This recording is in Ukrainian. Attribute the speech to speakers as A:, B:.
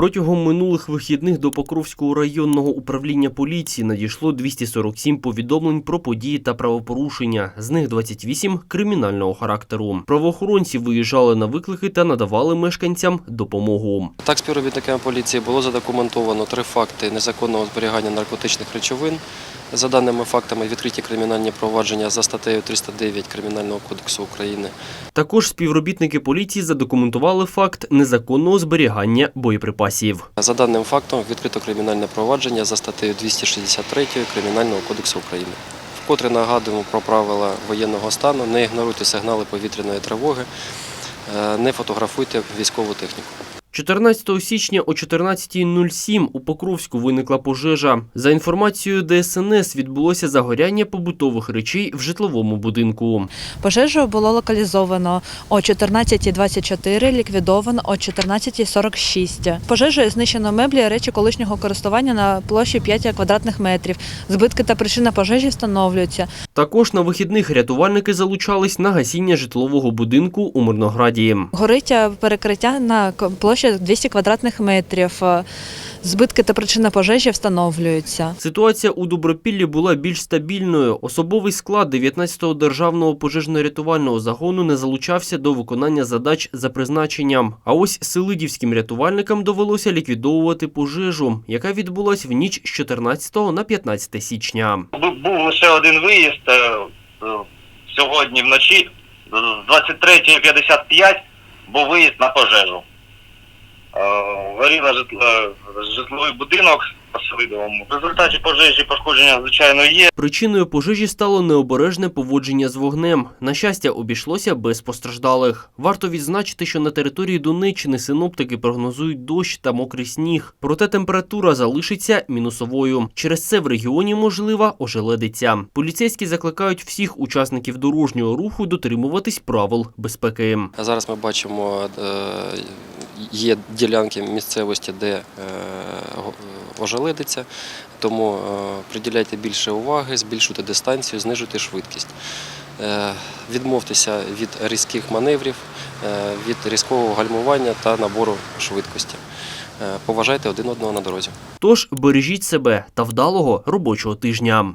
A: Протягом минулих вихідних до Покровського районного управління поліції надійшло 247 повідомлень про події та правопорушення. З них 28 кримінального характеру. Правоохоронці виїжджали на виклики та надавали мешканцям допомогу.
B: Так, співробітниками поліції було задокументовано три факти незаконного зберігання наркотичних речовин. За даними фактами, відкриті кримінальні провадження за статтею 309 Кримінального кодексу України.
A: Також співробітники поліції задокументували факт незаконного зберігання боєприпасів.
B: За даним фактом, відкрито кримінальне провадження за статтею 263 Кримінального кодексу України. Вкотре нагадуємо про правила воєнного стану, не ігноруйте сигнали повітряної тривоги, е, не фотографуйте військову техніку.
A: 14 січня о 14.07 у Покровську виникла пожежа. За інформацією ДСНС відбулося загоряння побутових речей в житловому будинку.
C: Пожежу було локалізовано о 14.24, ліквідовано о 14.46. Пожежею знищено меблі, речі колишнього користування на площі 5 квадратних метрів. Збитки та причина пожежі встановлюються.
A: Також на вихідних рятувальники залучались на гасіння житлового будинку у Мирнограді.
C: Горить е, перекриття на к- площі 200 квадратних метрів. Е, Збитки та причина пожежі встановлюються.
A: Ситуація у Добропіллі була більш стабільною. Особовий склад 19-го державного пожежно-рятувального загону не залучався до виконання задач за призначенням. А ось селидівським рятувальникам довелося ліквідовувати пожежу, яка відбулась в ніч з 14 на 15 січня.
D: Був лише один виїзд е, е, сьогодні вночі з 23.55 був виїзд на пожежу. Е, Горіла житло- житловий будинок по Селидовому. В результаті пожежі пошкодження, звичайно, є.
A: Причиною пожежі стало необережне поводження з вогнем. На щастя, обійшлося без постраждалих. Варто відзначити, що на території Донеччини синоптики прогнозують дощ та мокрий сніг. Проте температура залишиться мінусовою. Через це в регіоні можлива ожеледиця. Поліцейські закликають всіх учасників дорожнього руху дотримуватись правил безпеки.
B: А Зараз ми бачимо, е, є ділянки місцевості, де е, ожеледиться, тому е, приділяйте більше уваги, збільшуйте дистанцію, знижуйте швидкість. Е, Відмовтеся від різких маневрів, е, від різкого гальмування та набору швидкості. Е, Поважайте один одного на дорозі.
A: Тож бережіть себе та вдалого робочого тижня.